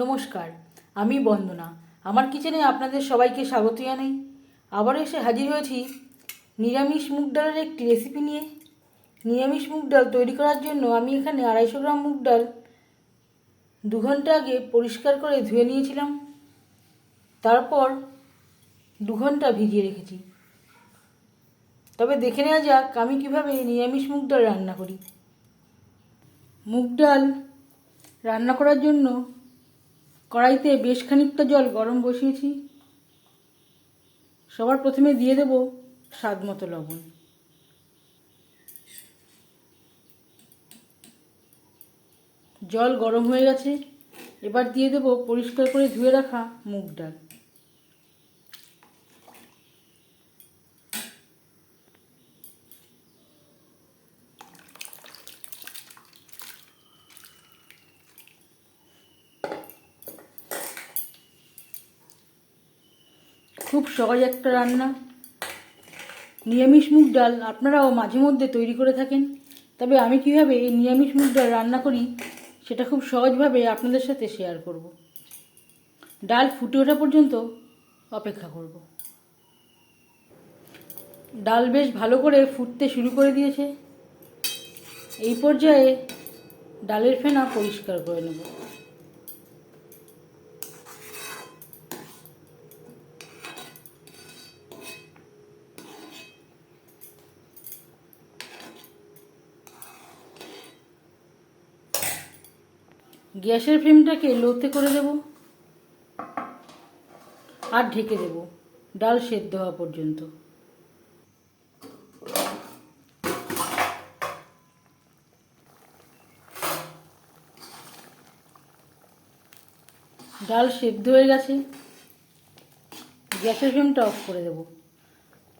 নমস্কার, আমি বন্দনা। আমার কিচেনে আপনাদের সবাইকে স্বাগত জানাই। আবার এসে হাজির হয়েছি নিরামিষ মুগ ডালের একটি রেসিপি নিয়ে। নিরামিষ মুগ ডাল তৈরি করার জন্য আমি এখানে আড়াইশো গ্রাম মুগ ডাল দু ঘণ্টা আগে পরিষ্কার করে ধুয়ে নিয়েছিলাম। তারপর দু ঘণ্টা ভিজিয়ে রেখেছি। তবে দেখে নেওয়া যাক আমি কীভাবে নিরামিষ মুগ ডাল রান্না করি। মুগ ডাল রান্না করার জন্য কড়াইতে বেশ খানিকটা জল গরম বসিয়েছি। সবার প্রথমে দিয়ে দেব স্বাদ মতো লবণ। জল গরম হয়ে গেছে। এবার দিয়ে দেব পরিষ্কার করে ধুয়ে রাখা মুগ ডাল। খুব সহজ একটা রান্না। নিরামিষ মুগ ডাল আপনারাও মাঝে মধ্যে তৈরি করে থাকেন। তবে আমি কীভাবে এই নিরামিষ মুগ ডাল রান্না করি, সেটা খুব সহজভাবে আপনাদের সাথে শেয়ার করব। ডাল ফুটে ওঠা পর্যন্ত অপেক্ষা করব। ডাল বেশ ভালো করে ফুটতে শুরু করে দিয়েছে। এই পর্যায়ে ডালের ফেনা পরিষ্কার করে নেব। গ্যাসের ফ্লেমটাকে লোতে করে দেব আর ঢেকে দেব ডাল সেদ্ধ হওয়া পর্যন্ত। ডাল সেদ্ধ হয়ে গেছে। গ্যাসের ফ্লেমটা অফ করে দেব।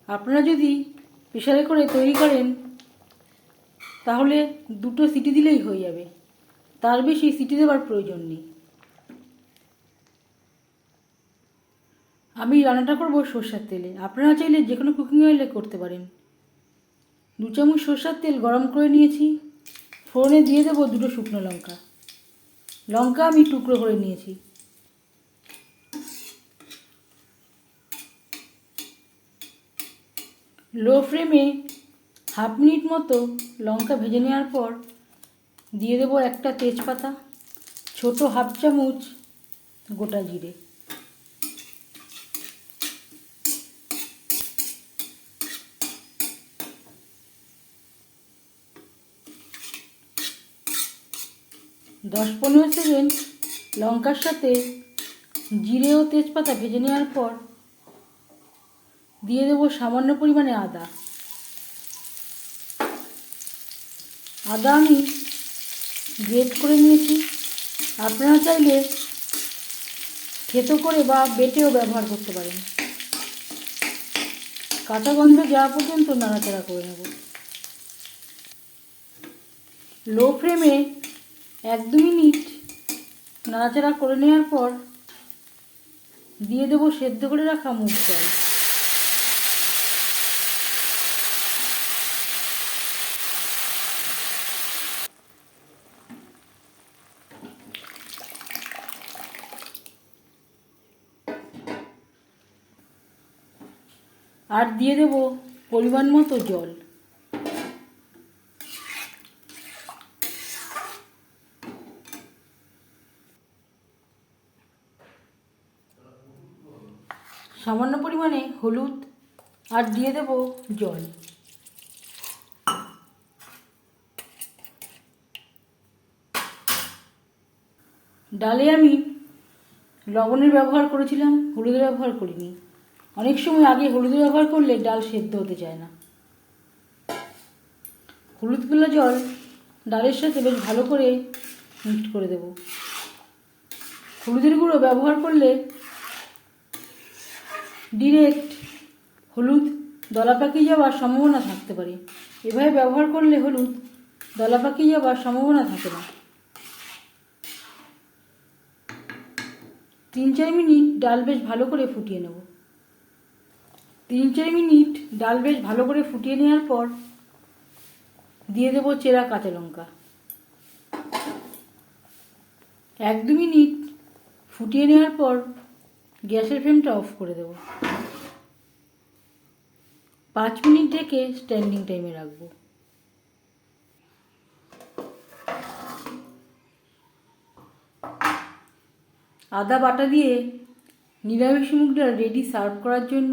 আপনারা যদি প্রেশারে করে তৈরি করেন, তাহলে দুটো সিটি দিলেই হয়ে যাবে। তার বেশি সিটি দেওয়ার প্রয়োজন নেই। আমি রান্নাটা করব সর্ষার তেলে। আপনারা চাইলে যে কোনো কুকিং অয়েলে করতে পারেন। দু চামচ সর্ষার তেল গরম করে নিয়েছি। ফোড়নে দিয়ে দেবো দুটো শুকনো লঙ্কা। লঙ্কা আমি টুকরো করে নিয়েছি। লো ফ্লেমে হাফ মিনিট মতো লঙ্কা ভেজে নেওয়ার পর দিয়ে দেবো একটা তেজপাতা, ছোট হাফ চামচ গোটা জিরে। দশ পনেরো সেকেন্ড লঙ্কার সাথে জিরে ও তেজপাতা ভেজে নেওয়ার পর দিয়ে দেবো সামান্য পরিমাণে আদা। আদা আমি গ্রেট করে নিয়েছি। আপনারা চাইলে থেতো করে বা বেটেও ব্যবহার করতে পারেন। কাঁচা গন্ধ যাওয়া পর্যন্ত নাড়াচাড়া করে নেব। লো ফ্লেমে এক দু মিনিট নাড়াচাড়া করে নেওয়ার পর দিয়ে দেবো সেদ্ধ করে রাখা মুগ ডাল। আর দিয়ে দেব পরিমাণ মতো জল। সামান্য পরিমাণে হলুদ আর দিয়ে দেব জল। ডালে আমি লবণের ব্যবহার করেছিলাম, হলুদের ব্যবহার করিনি। অনেক সময় আগে হলুদ ব্যবহার করলে ডাল সেদ্ধ হতে চায় না। হলুদগুলা জল ডালের সাথে বেশ ভালো করে মিক্সড করে দেব। হলুদের গুঁড়ো ব্যবহার করলে ডিরেক্ট হলুদ দলা পাকিয়ে যাওয়ার সম্ভাবনা থাকতে পারে। এভাবে ব্যবহার করলে হলুদ দলা পাকিয়ে যাওয়ার সম্ভাবনা থাকে না। তিন চার মিনিট ডাল বেশ ভালো করে ফুটিয়ে নেব। তিন চার মিনিট ডাল বেশ ভালো করে ফুটিয়ে নেওয়ার পর দিয়ে দেবো চেরা কাঁচা লঙ্কা। এক দু মিনিট ফুটিয়ে নেওয়ার পর গ্যাসের ফ্লেমটা অফ করে দেব। পাঁচ মিনিট ঢেকে স্ট্যান্ডিং টাইমে রাখব। আদা বাটা দিয়ে নিরামিষ ডাল রেডি সার্ভ করার জন্য